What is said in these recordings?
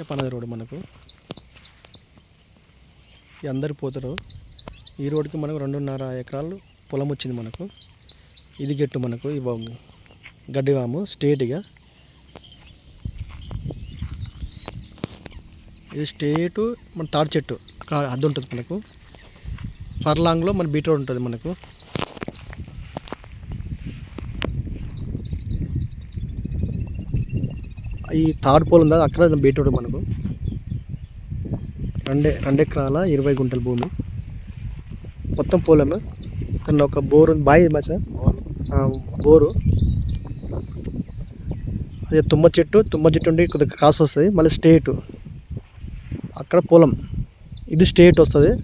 చెప్పనది road మనకు. అందరు పోతారు. ఈ రోడ్డుకి మనకు రెండున్నర ఎకరాలు పొలం వచ్చింది మనకు. ఇది గెట్టు మనకు ఈ బా- గడ్డివాము స్టేట్గా ఇది స్టేటు మన తాడి చెట్టు అక్కడ అద్దె ఉంటుంది మనకు. ఫర్లాంగ్లో మన బీట్ రోడ్ ఉంటుంది మనకు. ఈ తాడు పోల్ ఉందా? అక్కడ బీట్ రోడ్ మనకు? రెండే రెండు ఎకరాల ఇరవై గుంటల భూమి. మొత్తం పోలేము? కానీ ఒక బోరు ఉంది. బాయి మచ్చ బోరు. అదే తుమ్మ చెట్టు తుమ్మ చెట్టు ఉండి కొద్దిగా కాసు వస్తుంది. మళ్ళీ స్టేటు. అక్కడ పొలం. ఇది స్టేట్ వస్తుంది.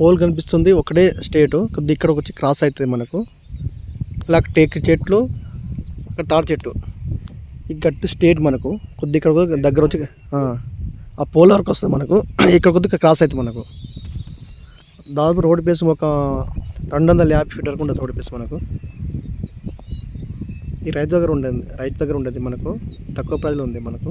పోల్ కనిపిస్తుంది ఒకటే స్టేటు కొద్ది ఇక్కడ వచ్చి క్రాస్ అవుతుంది మనకు. ఇలా టేక్ చెట్లు ఇక్కడ తాడి చెట్టు. ఈ గట్టు స్టేట్ మనకు. కొద్ది ఇక్కడ దగ్గర వచ్చి ఆ, పోల్ వరకు వస్తుంది మనకు. ఇక్కడ కొద్దిగా క్రాస్ అవుతుంది మనకు. దాదాపు రోడ్ బేస్ ఒక రెండు వందల యాభై ఫీట్ వరకు ఉంటుంది రోడ్ బేస్ మనకు. ఈ రైతు దగ్గర ఉండేది రైతు దగ్గర ఉండేది మనకు. తక్కువ ప్రైజ్లో ఉంది మనకు.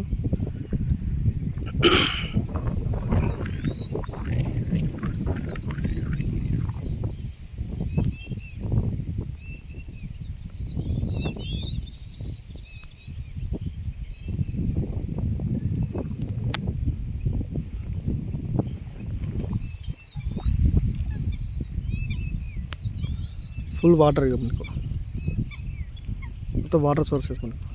ఫుల్ వాటర్ ఇక మనకు మొత్తం వాటర్ సోర్సెస్ మనకు